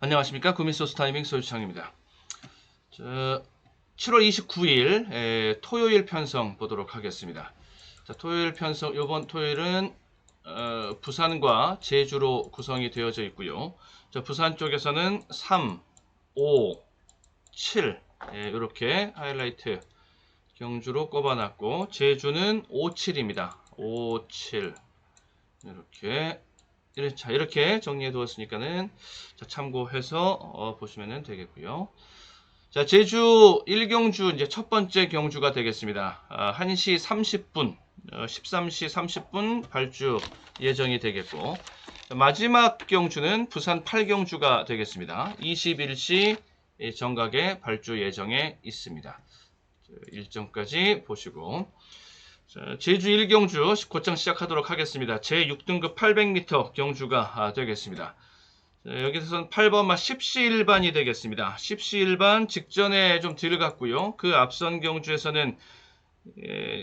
안녕하십니까 구민소스 타이밍 소유창입니다. 저, 7월 29일 에, 토요일 편성 보도록 하겠습니다. 자, 토요일 편성 이번 토요일은 어, 부산과 제주로 구성이 되어져 있고요. 자, 부산 쪽에서는 3, 5, 7 이렇게 하이라이트 경주로 꼽아놨고 제주는 5, 7입니다. 5, 7 이렇게 이렇게, 자, 이렇게 정리해 두었으니까는 자, 참고해서 어, 보시면 되겠고요. 자, 제주 1경주 이제 첫 번째 경주가 되겠습니다. 아, 1시 30분, 어, 13시 30분 발주 예정이 되겠고 자, 마지막 경주는 부산 8경주가 되겠습니다. 21시 정각에 발주 예정에 있습니다. 자, 일정까지 보시고 자, 제주 1경주 곧장 시작하도록 하겠습니다. 제 6등급 800m 경주가 아, 되겠습니다. 자, 여기서는 8번마 10시 1반이 되겠습니다. 10시 1반 직전에 좀 들어갔고요. 그 앞선 경주에서는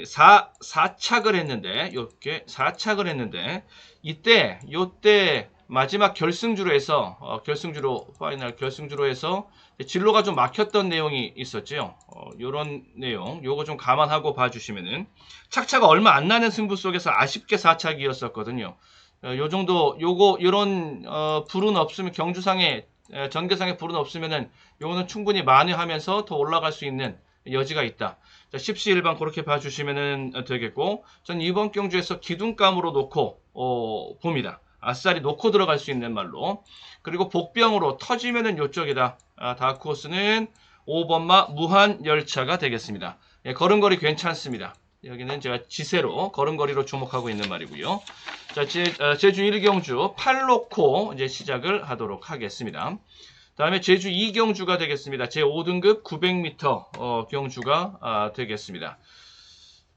4, 4착을 했는데, 이렇게 4착을 했는데, 이때, 요때 마지막 결승주로 해서, 어, 결승주로, 파이널 결승주로 해서 진로가 좀 막혔던 내용이 있었죠. 어, 요런 내용, 요거 좀 감안하고 봐주시면은, 착차가 얼마 안 나는 승부 속에서 아쉽게 4착이었었거든요. 어, 요 정도, 요거, 요런, 어, 불은 없으면, 경주상에, 에, 전개상에 불은 없으면은, 요거는 충분히 만회하면서 더 올라갈 수 있는 여지가 있다. 자, 10시 1반 그렇게 봐주시면 되겠고, 전 이번 경주에서 기둥감으로 놓고, 어, 봅니다. 아싸리 놓고 들어갈 수 있는 말로. 그리고 복병으로 터지면은 요쪽이다. 아, 다크호스는 5번마 무한 열차가 되겠습니다. 예, 걸음걸이 괜찮습니다. 여기는 제가 지세로 걸음걸이로 주목하고 있는 말이고요. 자, 제, 어, 제주 1경주 8놓고 이제 시작을 하도록 하겠습니다. 다음에 제주 2경주가 되겠습니다. 제 5등급 900m 어, 경주가 아, 되겠습니다.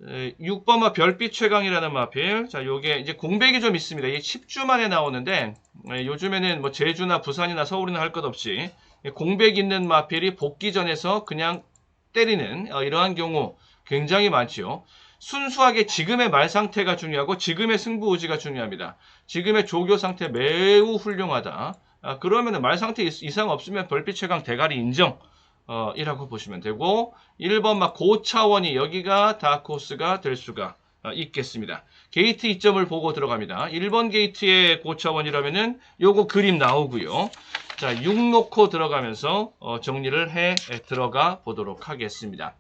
6번마 별빛 최강이라는 마필. 자, 요게 이제 공백이 좀 있습니다. 이게 10주 만에 나오는데 에, 요즘에는 뭐 제주나 부산이나 서울이나 할 것 없이 공백 있는 마필이 복귀 전에서 그냥 때리는 어, 이러한 경우 굉장히 많지요. 순수하게 지금의 말 상태가 중요하고 지금의 승부 의지가 중요합니다. 지금의 조교 상태 매우 훌륭하다. 아, 그러면 말 상태 이- 이상 없으면 별빛 최강 대가리 인정. 어, 이라고 보시면 되고 1번 막 고차원이 여기가 다크호스가 될 수가 어, 있겠습니다. 게이트 이점을 보고 들어갑니다. 1번 게이트의 고차원이라면은 요거 그림 나오고요. 자, 6 놓고 들어가면서 어, 정리를 해 에, 들어가 보도록 하겠습니다.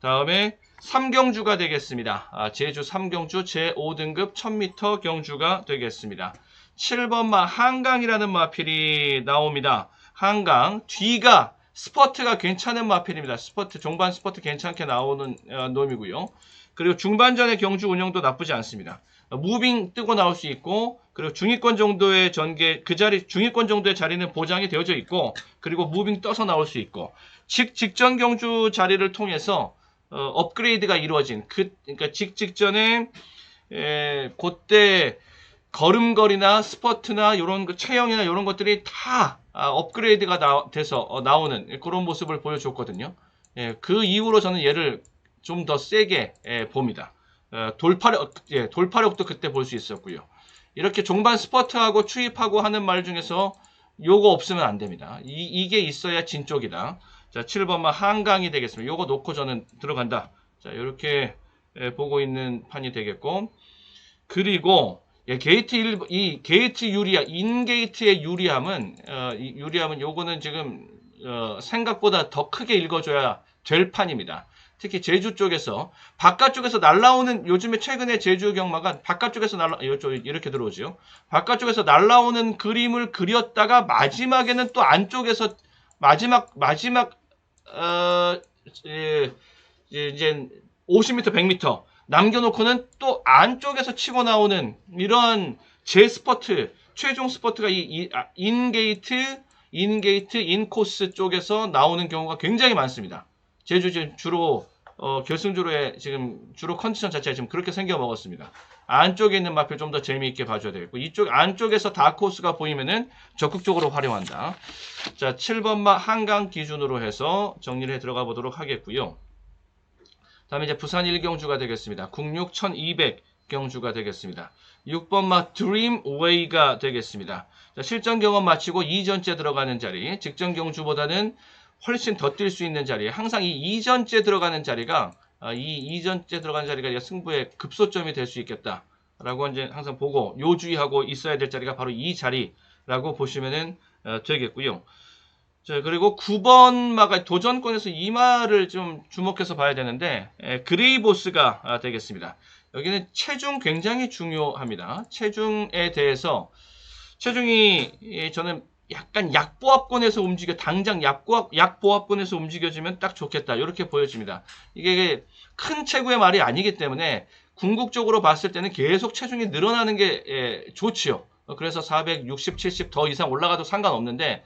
다음에 3경주가 되겠습니다. 아, 제주 3경주 제5등급 1000m 경주가 되겠습니다. 7번 마 한강이라는 마필이 나옵니다. 한강 뒤가 스퍼트가 괜찮은 마필입니다. 스퍼트 종반 스퍼트 괜찮게 나오는 어, 놈이고요. 그리고 중반전의 경주 운영도 나쁘지 않습니다. 어, 무빙 뜨고 나올 수 있고 그리고 중위권 정도의 전개 그 자리 중위권 정도의 자리는 보장이 되어져 있고 그리고 무빙 떠서 나올 수 있고 직 직전 경주 자리를 통해서 어, 업그레이드가 이루어진 그 그러니까 직 직전에 에, 그때 걸음걸이나 스퍼트나 이런 그 체형이나 이런 것들이 다 아, 업그레이드가 나, 돼서 어, 나오는 그런 모습을 보여줬거든요. 예, 그 이후로 저는 얘를 좀 더 세게 예, 봅니다. 어, 돌파력, 예, 돌파력도 그때 볼 수 있었고요. 이렇게 종반 스퍼트하고 추입하고 하는 말 중에서 요거 없으면 안 됩니다. 이, 이게 있어야 진 쪽이다. 자, 7번만 한강이 되겠습니다. 요거 놓고 저는 들어간다. 자, 이렇게 예, 보고 있는 판이 되겠고. 그리고 예, 게이트 1, 이 게이트 유리함, 인게이트의 유리함은 어, 이 유리함은 요거는 지금 어, 생각보다 더 크게 읽어줘야 될 판입니다. 특히 제주 쪽에서 바깥쪽에서 날라오는 요즘에 최근에 제주 경마가 바깥쪽에서 날라 이렇게 들어오죠. 바깥쪽에서 날라오는 그림을 그렸다가 마지막에는 또 안쪽에서 마지막 마지막 어 예, 예, 이제 50m, 100m 남겨놓고는 또 안쪽에서 치고 나오는 이런 제 스퍼트, 최종 스퍼트가 이, 이 아, 인게이트, 인게이트, 인코스 쪽에서 나오는 경우가 굉장히 많습니다. 제주 지금 주로 어, 결승주로에 지금 주로 컨디션 자체가 지금 그렇게 생겨 먹었습니다. 안쪽에 있는 마필 좀더 재미있게 봐줘야 되겠고 이쪽 안쪽에서 다크호스가 보이면은 적극적으로 활용한다. 자, 7번마 한강 기준으로 해서 정리를 해 들어가 보도록 하겠고요. 다음에 이제 부산 1경주가 되겠습니다. 국육 1200 경주가 되겠습니다. 6번 마 드림 웨이가 되겠습니다. 자, 실전 경험 마치고 이전째 들어가는 자리, 직전 경주보다는 훨씬 더 뛸 수 있는 자리, 항상 이 이전째 들어가는 자리가 아, 이 이전째 들어가는 자리가 승부의 급소점이 될 수 있겠다 라고 이제 항상 보고 요주의하고 있어야 될 자리가 바로 이 자리라고 보시면은 어, 되겠고요. 자, 그리고 9번 마가 도전권에서 이 말을 좀 주목해서 봐야 되는데 에, 그레이보스가 아, 되겠습니다. 여기는 체중 굉장히 중요합니다. 체중에 대해서 체중이 예, 저는 약간 약보합권에서 움직여 당장 약보합 약보합권에서 움직여지면 딱 좋겠다 이렇게 보여집니다. 이게 큰 체구의 말이 아니기 때문에 궁극적으로 봤을 때는 계속 체중이 늘어나는 게 예, 좋지요. 어, 그래서 460, 70 더 이상 올라가도 상관없는데 예,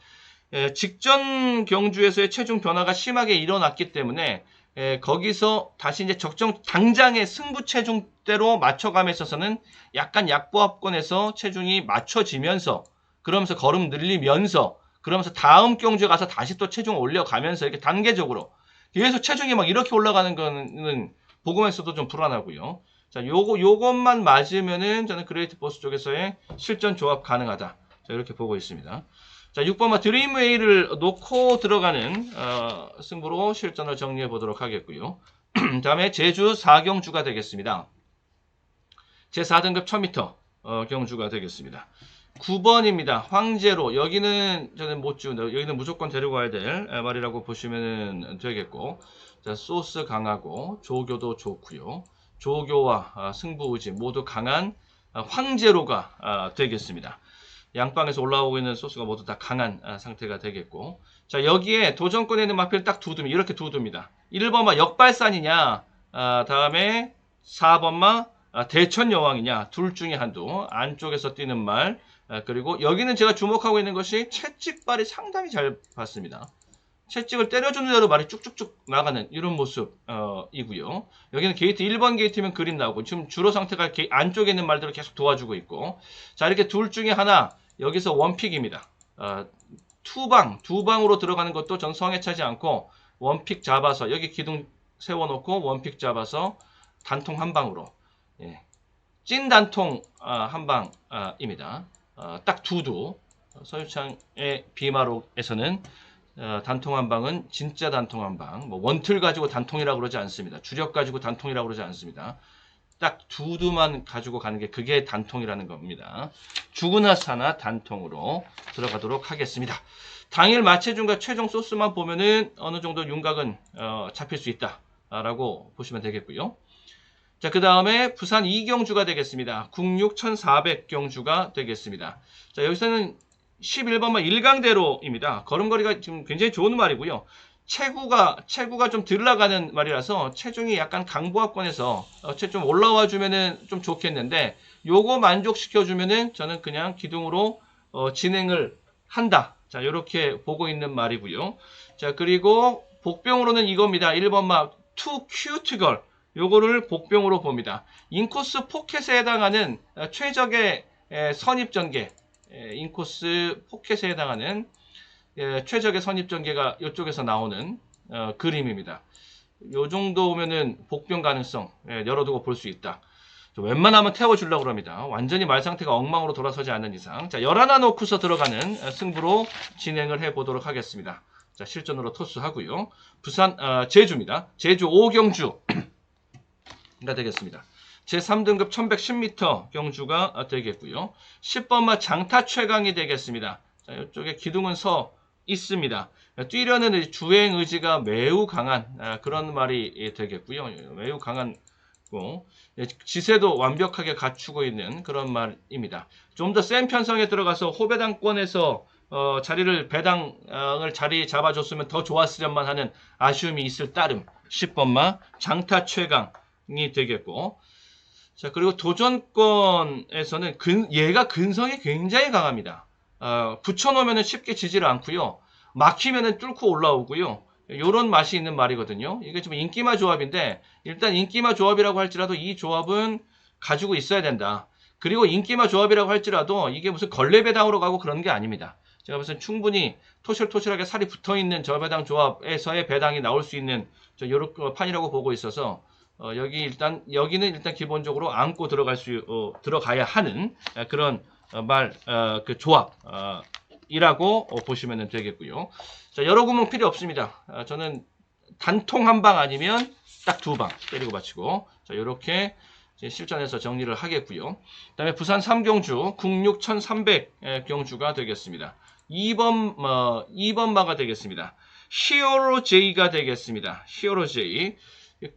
직전 경주에서의 체중 변화가 심하게 일어났기 때문에 예, 거기서 다시 이제 적정 당장의 승부 체중대로 맞춰감에 있어서는 약간 약보합권에서 체중이 맞춰지면서 그러면서 걸음 늘리면서 그러면서 다음 경주에 가서 다시 또 체중 올려가면서 이렇게 단계적으로 계속 체중이 막 이렇게 올라가는 거는 보고면서도 좀 불안하고요. 자, 요거 요것만 맞으면은 저는 그레이트 보스 쪽에서의 실전 조합 가능하다. 자, 이렇게 보고 있습니다. 자, 6번마 드림웨이를 놓고 들어가는 어, 승부로 실전을 정리해 보도록 하겠고요. 다음에 제주 4경주가 되겠습니다. 제 4등급 1000m 어, 경주가 되겠습니다. 9번입니다. 황제로 여기는 저는 못 지운다. 여기는 무조건 데려가야 될 에, 말이라고 보시면 되겠고 자, 소스 강하고 조교도 좋고요. 조교와 아, 승부의지 모두 강한 아, 황제로가 아, 되겠습니다. 양방에서 올라오고 있는 소스가 모두 다 강한 아, 상태가 되겠고 자 여기에 도전권에 있는 마필 딱 두 둡니다. 이렇게 두 둡니다. 1번마 역발산이냐 아, 다음에 4번마 아, 대천 여왕이냐 둘 중에 한두 안쪽에서 뛰는 말 아, 그리고 여기는 제가 주목하고 있는 것이 채찍발이 상당히 잘 봤습니다. 채찍을 때려주는 대로 말이 쭉쭉쭉 나가는 이런 모습이고요. 여기는 게이트 1번 게이트면 그림 나오고 지금 주로 상태가 게- 안쪽에 있는 말들을 계속 도와주고 있고 자 이렇게 둘 중에 하나 여기서 원픽입니다. 어, 투방 두 방으로 들어가는 것도 전 성에 차지 않고 원픽 잡아서 여기 기둥 세워놓고 원픽 잡아서 단통 한 방으로 예. 찐 단통 아, 한 방입니다. 어, 딱 두두 어, 서유창의 비마록에서는 어, 단통 한 방은 진짜 단통 한 방. 뭐 원틀 가지고 단통이라고 그러지 않습니다. 주력 가지고 단통이라고 그러지 않습니다. 딱 두두만 가지고 가는 게 그게 단통이라는 겁니다. 죽으나 사나 단통으로 들어가도록 하겠습니다. 당일 마체중과 최종 소스만 보면은 어느 정도 윤곽은 어, 잡힐 수 있다라고 보시면 되겠고요. 자, 그 다음에 부산 2경주가 되겠습니다. 국육 1400경주가 되겠습니다. 자, 여기서는 11번만 일강대로입니다. 걸음걸이가 지금 굉장히 좋은 말이고요. 체구가 체구가 좀 들나가는 말이라서 체중이 약간 강보합권에서 어째 좀 올라와 주면은 좀 좋겠는데 요거 만족시켜 주면은 저는 그냥 기둥으로 어, 진행을 한다. 자, 이렇게 보고 있는 말이고요. 자, 그리고 복병으로는 이겁니다. 1번마 투 큐트걸 요거를 복병으로 봅니다. 인코스 포켓에 해당하는 어, 최적의 에, 선입 전개 에, 인코스 포켓에 해당하는 예, 최적의 선입 전개가 이쪽에서 나오는 어, 그림입니다. 요 정도면은 복병 가능성 예, 열어두고 볼 수 있다. 저 웬만하면 태워주려고 그럽니다. 완전히 말 상태가 엉망으로 돌아서지 않는 이상. 자, 열 하나 놓고서 들어가는 어, 승부로 진행을 해 보도록 하겠습니다. 자, 실전으로 토스하고요. 부산, 어, 제주입니다. 제주 5경주. 가 되겠습니다. 제 3등급 1110m 경주가 어, 되겠고요. 10번마 장타 최강이 되겠습니다. 자, 이쪽에 기둥은 서 있습니다. 뛰려는 주행 의지가 매우 강한 아, 그런 말이 예, 되겠고요. 매우 강한 고 예, 지세도 완벽하게 갖추고 있는 그런 말입니다. 좀 더 센 편성에 들어가서 호배당권에서 어, 자리를 배당을 자리 잡아줬으면 더 좋았으련만 하는 아쉬움이 있을 따름 10번마 장타 최강 이 되겠고 자 그리고 도전권에서는 근, 얘가 근성이 굉장히 강합니다. 어, 붙여놓으면 쉽게 지지를 않고요. 막히면 뚫고 올라오고요. 요런 맛이 있는 말이거든요. 이게 좀 인기마 조합인데 일단 인기마 조합이라고 할지라도 이 조합은 가지고 있어야 된다. 그리고 인기마 조합이라고 할지라도 이게 무슨 걸레배당으로 가고 그런 게 아닙니다. 제가 무슨 충분히 토실토실하게 살이 붙어 있는 저 배당 조합에서의 배당이 나올 수 있는 저 요런 판이라고 보고 있어서 어, 여기 일단 여기는 일단 기본적으로 안고 들어갈 수 어, 들어가야 하는 아, 그런 어, 말그 조합 어, 이라고 어, 보시면 되겠고요. 자 여러 구멍 필요 없습니다. 아, 저는 단통 한 방 아니면 딱 두 방 때리고 마치고 자 이렇게 실전에서 정리를 하겠고요. 그 다음에 부산 3경주 국육 1300 경주가 되겠습니다. 2번 어, 2번 마가 되겠습니다. 히어로 J가 되겠습니다. 히어로 J.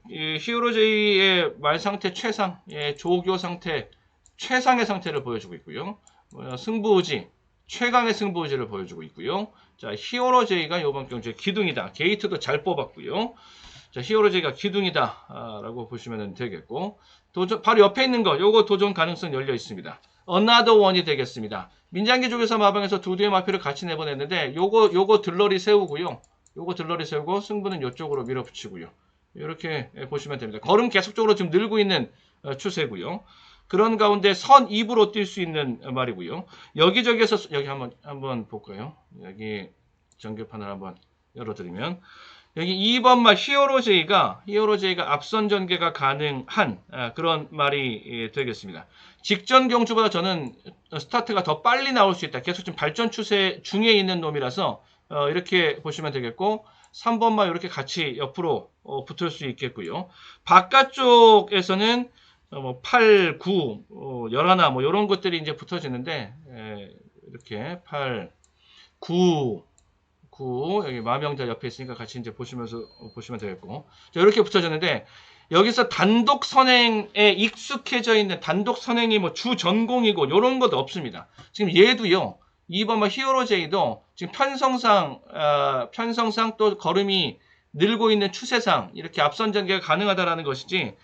이 히어로 J의 말 상태 최상, 예, 조교 상태 최상의 상태를 보여주고 있고요. 어, 승부의지, 최강의 승부의지를 보여주고 있고요. 자, 히어로 J가 이번 경주의 기둥이다. 게이트도 잘 뽑았고요. 자, 히어로 J가 기둥이다. 아, 라고 보시면 되겠고. 도전, 바로 옆에 있는 거, 요거 도전 가능성 열려 있습니다. 어나더 원이 되겠습니다. 민장기 쪽에서 마방에서 두 대의 마표를 같이 내보냈는데, 요거, 요거 들러리 세우고요. 요거 들러리 세우고 승부는 요쪽으로 밀어붙이고요. 이렇게 보시면 됩니다. 걸음 계속적으로 지금 늘고 있는 어, 추세고요. 그런 가운데 선 입으로 뛸 수 있는 말이고요. 여기저기에서 여기 한번 한번 볼까요? 여기 전개판을 한번 열어드리면 여기 2번 말 히어로 제이가 히어로 제이가 앞선 전개가 가능한 아, 그런 말이 예, 되겠습니다. 직전 경주보다 저는 스타트가 더 빨리 나올 수 있다. 계속 지금 발전 추세 중에 있는 놈이라서 어, 이렇게 보시면 되겠고 3번만 이렇게 같이 옆으로 어, 붙을 수 있겠고요. 바깥쪽에서는 어, 뭐 8, 9, 어, 11, 뭐 이런 것들이 이제 붙어지는데 에, 이렇게 8, 9, 9 여기 마명자 옆에 있으니까 같이 이제 보시면서 어, 보시면 되겠고 자, 이렇게 붙어졌는데 여기서 단독 선행에 익숙해져 있는 단독 선행이 뭐 주 전공이고 이런 것도 없습니다. 지금 얘도요. 2번 뭐 히어로 제이도 지금 편성상 어, 편성상 또 걸음이 늘고 있는 추세상 이렇게 앞선 전개가 가능하다라는 것이지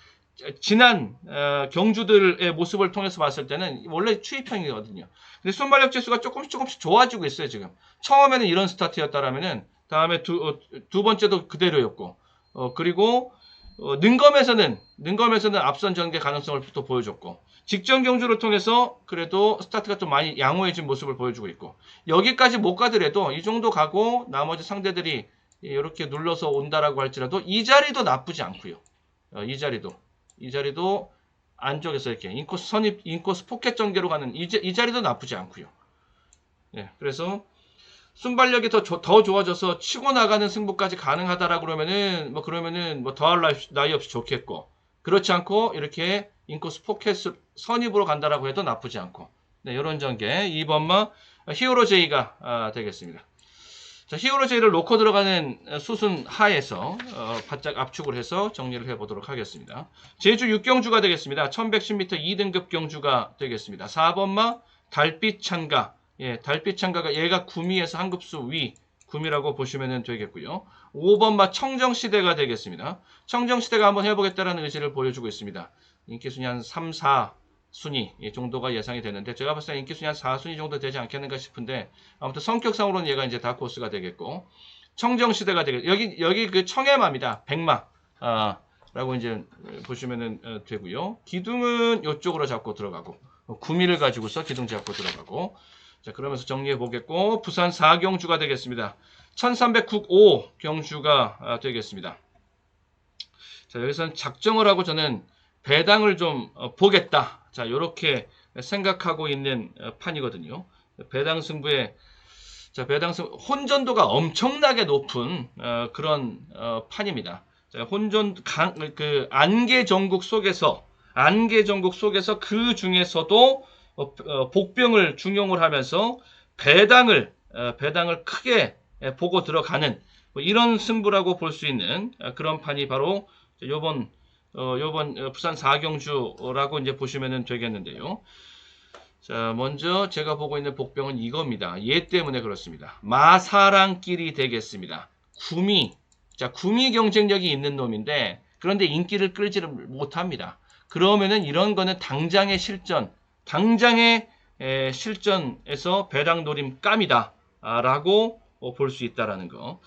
지난 어, 경주들의 모습을 통해서 봤을 때는 원래 추이평이거든요. 근데 순발력 지수가 조금씩 조금씩 좋아지고 있어요 지금. 처음에는 이런 스타트였다라면은 다음에 두, 어, 두 번째도 그대로였고 어, 그리고 어, 능검에서는 능검에서는 앞선 전개 가능성을 또 보여줬고 직전 경주를 통해서 그래도 스타트가 좀 많이 양호해진 모습을 보여주고 있고 여기까지 못 가더라도 이 정도 가고 나머지 상대들이 이렇게 눌러서 온다라고 할지라도 이 자리도 나쁘지 않고요. 어, 이 자리도 이 자리도 안쪽에서 이렇게 인코스 선입 인코스 포켓 전개로 가는 이, 자- 이 자리도 나쁘지 않고요. 예, 그래서 순발력이 더, 조- 더 좋아져서 치고 나가는 승부까지 가능하다라 그러면은 뭐 그러면은 뭐 더할 나위 없이 좋겠고 그렇지 않고 이렇게 인코스 포켓 선입으로 간다라고 해도 나쁘지 않고 네, 이런 전개 2번마 히어로 제이가 아, 되겠습니다. 자, 히어로 제이를 놓고 들어가는 수순 하에서 어, 바짝 압축을 해서 정리를 해보도록 하겠습니다. 제주 6경주가 되겠습니다. 1110m 2등급 경주가 되겠습니다. 4번마 달빛 찬가 예, 달빛 창가가 얘가 구미에서 한 급수 위 구미라고 보시면 되겠고요. 5번마 청정시대가 되겠습니다. 청정시대가 한번 해보겠다라는 의지를 보여주고 있습니다. 인기순위 한 3, 4 순위 이 정도가 예상이 되는데 제가 봤을 때 인기순위 한 4순위 정도 되지 않겠는가 싶은데 아무튼 성격상으로는 얘가 이제 다코스가 되겠고 청정시대가 되겠 여기 여기 그 청해마입니다. 백마 아, 라고 이제 보시면 은 되고요. 기둥은 이쪽으로 잡고 들어가고 구미를 가지고서 기둥 잡고 들어가고 자, 그러면서 정리해 보겠고, 부산 4경주가 되겠습니다. 1395 경주가 아, 되겠습니다. 자, 여기서는 작정을 하고 저는 배당을 좀 어, 보겠다. 자, 이렇게 생각하고 있는 어, 판이거든요. 배당 승부에 자, 배당 승 혼전도가 엄청나게 높은 어, 그런 어, 판입니다. 자, 혼전 강, 그 안개 전국 속에서 안개 전국 속에서 그 중에서도 어, 어, 복병을 중용을 하면서 배당을 어, 배당을 크게 예, 보고 들어가는 뭐 이런 승부라고 볼 수 있는 어, 그런 판이 바로 요번 어, 요번 어, 부산 4경주라고 이제 보시면 되겠는데요. 자, 먼저 제가 보고 있는 복병은 이겁니다. 얘 때문에 그렇습니다. 마사랑길이 되겠습니다. 구미. 자, 구미 경쟁력이 있는 놈인데 그런데 인기를 끌지를 못합니다. 그러면은 이런 거는 당장의 실전, 당장의 에, 실전에서 배당 노림 깜이다. 아, 라고 볼 수 있다라는 거.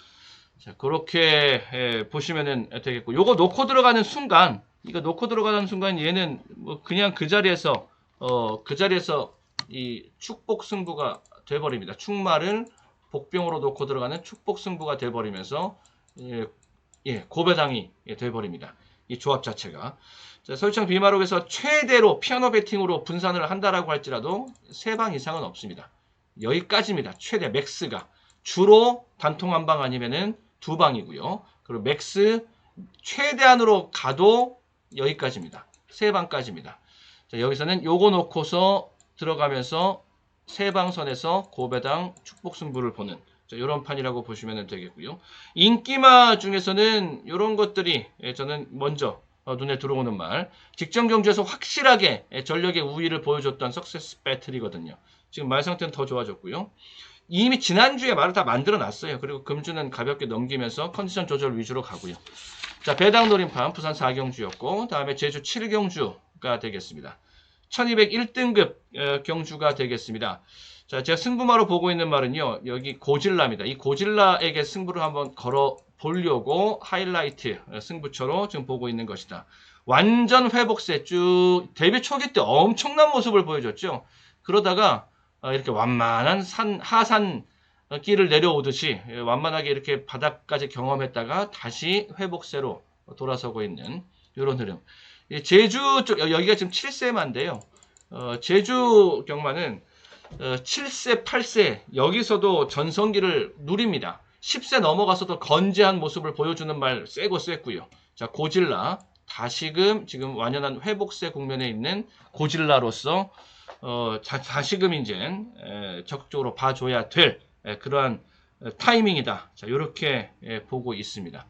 자, 그렇게 에, 보시면은 되겠고, 요거 놓고 들어가는 순간, 이거 놓고 들어가는 순간 얘는 뭐 그냥 그 자리에서, 어, 그 자리에서 이 축복 승부가 돼버립니다. 축마를 복병으로 놓고 들어가는 축복 승부가 돼버리면서, 예, 예, 고배당이 예, 돼버립니다. 이 조합 자체가. 자, 서울청 비마록에서 최대로 피아노 배팅으로 분산을 한다라고 할지라도 세 방 이상은 없습니다. 여기까지입니다. 최대 맥스가. 주로 단통 한 방 아니면은 두 방이고요. 그리고 맥스 최대한으로 가도 여기까지입니다. 세 방까지입니다. 자, 여기서는 요거 놓고서 들어가면서 세 방선에서 고배당 축복 승부를 보는 이런 판이라고 보시면 되겠고요. 인기마 중에서는 이런 것들이 예, 저는 먼저 어, 눈에 들어오는 말. 직전 경주에서 확실하게 예, 전력의 우위를 보여줬던 석세스 배틀이거든요. 지금 말 상태는 더 좋아졌고요. 이미 지난주에 말을 다 만들어 놨어요. 그리고 금주는 가볍게 넘기면서 컨디션 조절 위주로 가고요. 자, 배당 노림판 부산 4경주였고, 다음에 제주 7경주가 되겠습니다. 1201등급 어, 경주가 되겠습니다. 자, 제가 승부마로 보고 있는 말은요, 여기 고질라입니다. 이 고질라에게 승부를 한번 걸어 보려고 하이라이트 어, 승부처로 지금 보고 있는 것이다. 완전 회복세 쭉 데뷔 초기 때 엄청난 모습을 보여줬죠. 그러다가 어, 이렇게 완만한 산 하산 어, 길을 내려오듯이 예, 완만하게 이렇게 바닥까지 경험했다가 다시 회복세로 돌아서고 있는 이런 흐름. 이 제주 쪽 여- 여기가 지금 7세만인데요. 어, 제주 경마는 어, 7세, 8세 여기서도 전성기를 누립니다. 10세 넘어가서도 건재한 모습을 보여주는 말 세고 셌고요. 자 고질라 다시금 지금 완연한 회복세 국면에 있는 고질라로서 어, 자, 다시금 이제 에, 적극적으로 봐줘야 될 에, 그러한 에, 타이밍이다. 자 이렇게 보고 있습니다.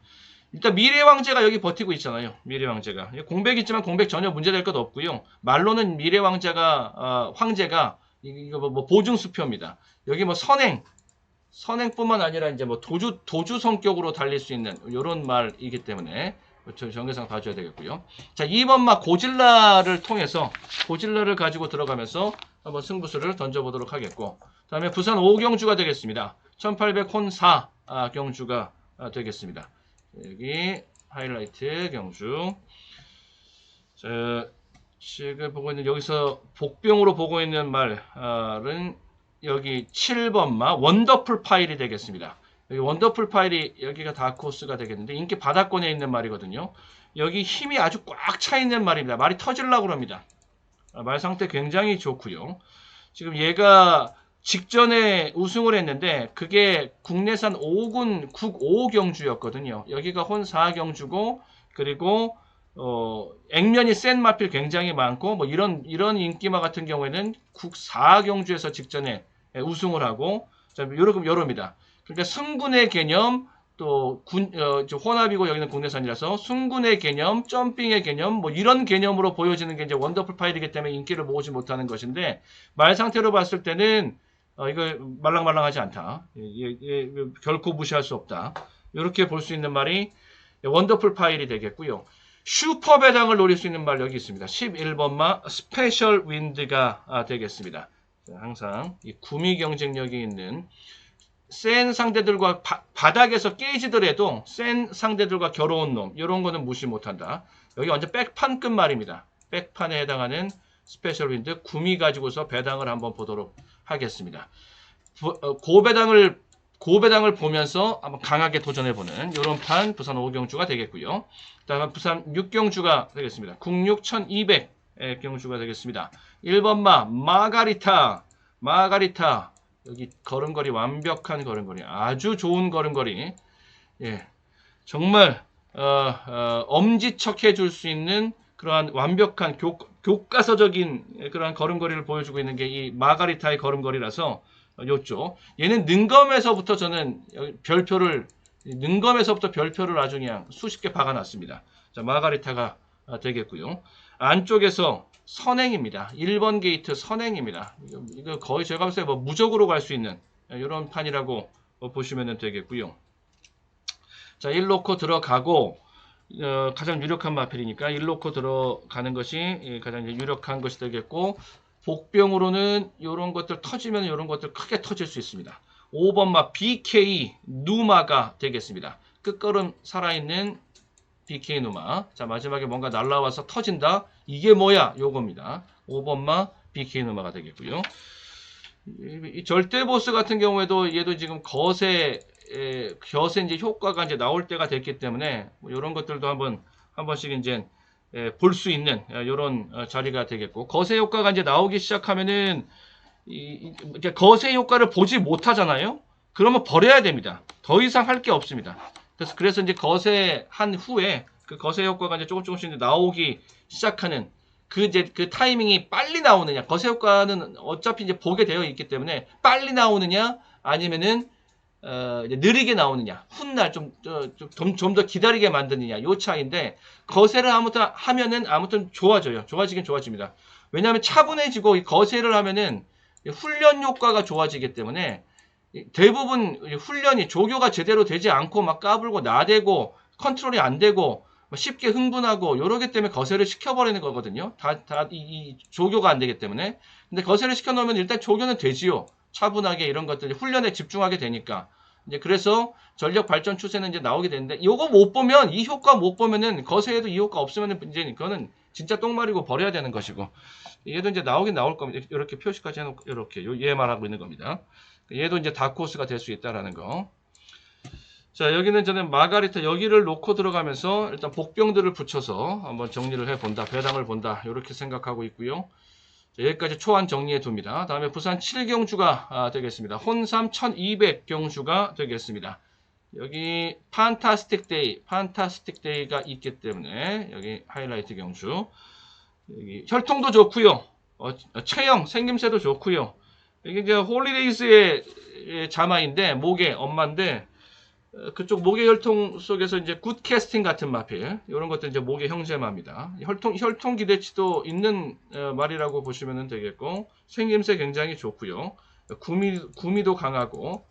일단 미래 왕제가 여기 버티고 있잖아요. 미래 왕제가 공백 있지만 공백 전혀 문제될 것 없고요. 말로는 미래 왕제가 어, 황제가 이- 이거 뭐- 뭐 보증 수표입니다. 여기 뭐 선행 선행뿐만 아니라 이제 뭐 도주 도주 성격으로 달릴 수 있는 이런 말이기 때문에 저 정계상 봐줘야 되겠고요. 자 2번 막 고질라를 통해서 고질라를 가지고 들어가면서 한번 승부수를 던져보도록 하겠고 다음에 부산 5경주가 되겠습니다. 1800혼 4 아, 경주가 아, 되겠습니다. 여기 하이라이트 경주. 자, 지금 보고 있는 여기서 복병으로 보고 있는 말은 여기 7번마 원더풀 파일이 되겠습니다. 여기 원더풀 파일이 여기가 다코스가 되겠는데 인기 바닥권에 있는 말이거든요. 여기 힘이 아주 꽉 차 있는 말입니다. 말이 터질라고 그럽니다. 아, 말 상태 굉장히 좋고요. 지금 얘가 직전에 우승을 했는데 그게 국내산 5군 국 5경주였거든요. 여기가 혼 4경주고 그리고 어, 액면이 센 마필 굉장히 많고 뭐 이런 이런 인기마 같은 경우에는 국 4경주에서 직전에 예, 우승을 하고 자, 요렇게 요럽니다. 그러니까 승군의 개념 또 군, 어, 저 혼합이고 여기는 국내산이라서 승군의 개념, 점핑의 개념 뭐 이런 개념으로 보여지는 게 이제 원더풀 파일이기 때문에 인기를 모으지 못하는 것인데 말 상태로 봤을 때는 어, 이거 말랑말랑하지 않다. 예, 예, 예, 결코 무시할 수 없다. 이렇게 볼 수 있는 말이 원더풀 파일이 되겠고요. 슈퍼 배당을 노릴 수 있는 말 여기 있습니다. 11번마 스페셜 윈드가 아, 되겠습니다. 자, 항상 이 구미 경쟁력이 있는 센 상대들과 바, 바닥에서 깨지더라도 센 상대들과 겨루온 놈 이런 거는 무시 못한다. 여기 완전 백판급 말입니다. 백판에 해당하는 스페셜 윈드 구미 가지고서 배당을 한번 보도록 하겠습니다. 부- 어, 고배당을 고배당을 보면서 한번 강하게 도전해보는 이런 판 부산 5경주가 되겠고요. 다음은 부산 6경주가 되겠습니다. 국육 1200 경주가 되겠습니다. 1번마 마가리타 마가리타 여기 걸음걸이 완벽한 걸음걸이 아주 좋은 걸음걸이 예 정말 어, 어, 엄지척해 줄 수 있는 그러한 완벽한 교, 교과서적인 그러한 걸음걸이를 보여주고 있는 게 이 마가리타의 걸음걸이라서 어, 요쪽 얘는 능검에서부터 저는 별표를 능검에서부터 별표를 아주 그냥 수십 개 박아놨습니다. 자 마가리타가 아, 되겠고요. 안쪽에서 선행입니다. 1번 게이트 선행입니다. 이거, 거의 제가 봤을 때 뭐 무적으로 갈 수 있는 이런 판이라고 어, 보시면 되겠고요. 자, 1로코 들어가고 어, 가장 유력한 마필이니까 1로코 들어가는 것이 예, 가장 유력한 것이 되겠고 복병으로는 이런 것들 터지면 이런 것들 크게 터질 수 있습니다. 5번마 BK 누마가 되겠습니다. 끝걸음 살아있는 BK 누마. 자, 마지막에 뭔가 날라와서 터진다. 이게 뭐야? 요겁니다. 5번마 BK 누마가 되겠고요. 이, 이 절대 보스 같은 경우에도 얘도 지금 거세 에, 겨세 이제 효과가 이제 나올 때가 됐기 때문에 뭐 이런 것들도 한번 한 번씩 이제 볼 수 있는 이런 자리가 되겠고 거세 효과가 이제 나오기 시작하면은 이, 이- 거세 효과를 보지 못하잖아요. 그러면 버려야 됩니다. 더 이상 할 게 없습니다. 그래서 그래서 이제 거세 한 후에 그 거세 효과가 이제 조금 조금씩 나오기 시작하는 그 이제 그 타이밍이 빨리 나오느냐. 거세 효과는 어차피 이제 보게 되어 있기 때문에 빨리 나오느냐 아니면은 어, 느리게 나오느냐. 훗날 좀좀 더 기다리게 만드느냐. 요 차이인데 거세를 아무튼 하면은 아무튼 좋아져요. 좋아지긴 좋아집니다. 왜냐하면 차분해지고 이 거세를 하면은 이 훈련 효과가 좋아지기 때문에 이 대부분 이 훈련이 조교가 제대로 되지 않고 막 까불고 나대고 컨트롤이 안 되고 뭐 쉽게 흥분하고 요러기 때문에 거세를 시켜버리는 거거든요. 다, 다, 이, 이 조교가 안 되기 때문에. 근데 거세를 시켜놓으면 일단 조교는 되지요. 차분하게 이런 것들 훈련에 집중하게 되니까. 이제 그래서 전력 발전 추세는 이제 나오게 되는데 요거 못 보면 이 효과 못 보면은 거세에도 이 효과 없으면은 이제 그거는 진짜 똥말이고 버려야 되는 것이고 얘도 이제 나오긴 나올 겁니다. 이렇게 표시까지 해놓고 이렇게 요- 얘 말하고 있는 겁니다. 얘도 이제 다크호스가 될 수 있다라는 거. 자, 여기는 저는 마가리타 여기를 놓고 들어가면서 일단 복병들을 붙여서 한번 정리를 해 본다. 배당을 본다. 이렇게 생각하고 있고요. 자, 여기까지 초안 정리해 둡니다. 다음에 부산 7경주가 아, 되겠습니다. 혼삼 1200경주가 되겠습니다. 여기 판타스틱 데이, 판타스틱 데이가 있기 때문에 여기 하이라이트 경주. 여기 혈통도 좋고요. 어, 체형, 생김새도 좋고요. 이게 이제 홀리데이스의 의 자마인데 목의 엄마인데 어, 그쪽 목의 혈통 속에서 이제 굿 캐스팅 같은 마필 이런 것들 이제 목의 형제마입니다. 혈통 혈통 기대치도 있는 어, 말이라고 보시면 되겠고 생김새 굉장히 좋고요. 구미 구미도 강하고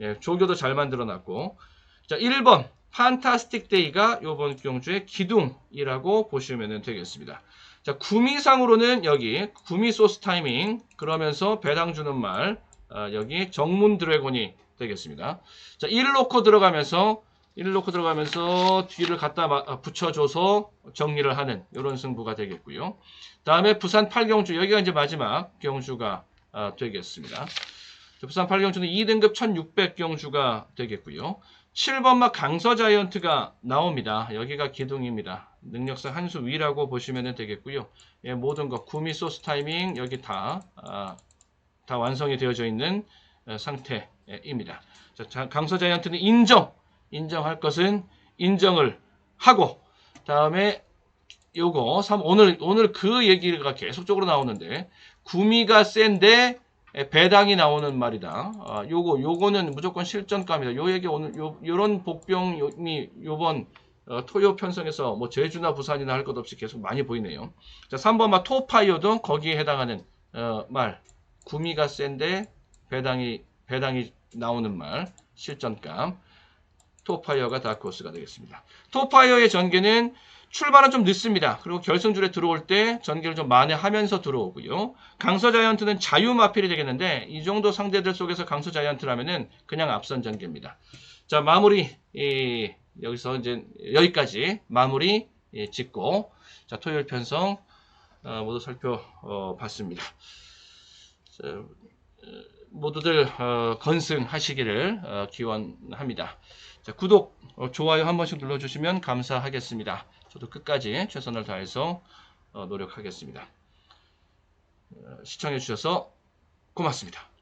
예, 조교도 잘 만들어놨고 자 1번 판타스틱 데이가 이번 경주의 기둥이라고 보시면 되겠습니다. 자 구미상으로는 여기 구미 소스 타이밍 그러면서 배당 주는 말 아, 여기 정문 드래곤이 되겠습니다. 자, 1 놓고 들어가면서 1 놓고 들어가면서 뒤를 갖다 마- 아, 붙여줘서 정리를 하는 이런 승부가 되겠고요. 다음에 부산 8경주 여기가 이제 마지막 경주가 아, 되겠습니다. 자, 부산 8경주는 2등급 1600경주가 되겠고요. 7번마 강서 자이언트가 나옵니다. 여기가 기둥입니다. 능력상 한 수 위라고 보시면 되겠고요. 예, 모든 것 구미 소스 타이밍 여기 다, 아, 다 완성이 되어져 있는 어, 상태입니다. 자, 자, 강서 자이언트는 인정, 인정할 것은 인정을 하고 다음에 요거 삼- 오늘 오늘 그 얘기가 계속적으로 나오는데 구미가 센데 에, 배당이 나오는 말이다. 아, 요거 요거는 무조건 실전감이다. 요 얘기 오늘 요 요런 복병이 요번 어, 토요 편성에서 뭐 제주나 부산이나 할 것 없이 계속 많이 보이네요. 자, 3번 마 토파이어도 거기에 해당하는 어, 말. 구미가 센데 배당이 배당이 나오는 말 실전감 토파이어가 다크호스가 되겠습니다. 토파이어의 전개는 출발은 좀 늦습니다. 그리고 결승줄에 들어올 때 전개를 좀 만회하면서 들어오고요. 강서 자이언트는 자유 마필이 되겠는데 이 정도 상대들 속에서 강서 자이언트라면은 그냥 앞선 전개입니다. 자 마무리 이, 여기서 이제 여기까지 마무리 예, 짓고 자 토요일 편성 어, 모두 살펴봤습니다. 자, 어, 모두들 어, 건승하시기를 어, 기원합니다. 자, 구독, 어, 좋아요 한 번씩 눌러주시면 감사하겠습니다. 저도 끝까지 최선을 다해서 어, 노력하겠습니다. 어, 시청해주셔서 고맙습니다.